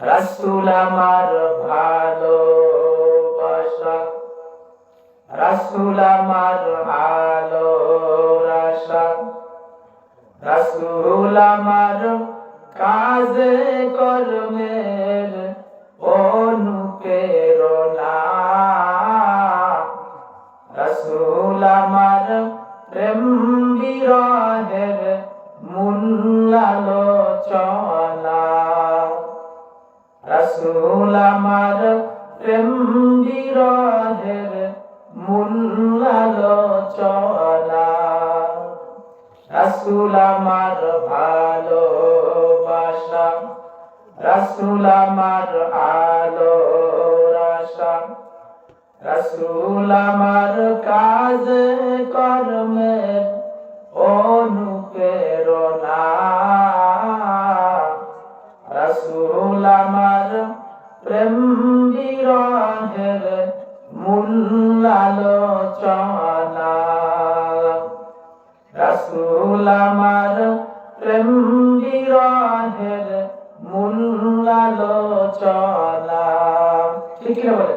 রাসূল আমার ভালোবাসা। রাসূল আমার রাসা রাসূল আমার কাজে কর্মের অনুপ্রেরণা। রাসূল আমার প্রেম বিরহের মূল রাসূল আমার প্রেম বিরহের মূল আলোচনা রাসূল আমার ভালোবাসা। রাসূল আমার আলো রাসা রাসূল আমার কাজ রাসূল আমার প্রেম বিরহের মূল আলোচনা রসুল আমার প্রেম বিরহের মূল আলোচনা ঠিক কি না বলে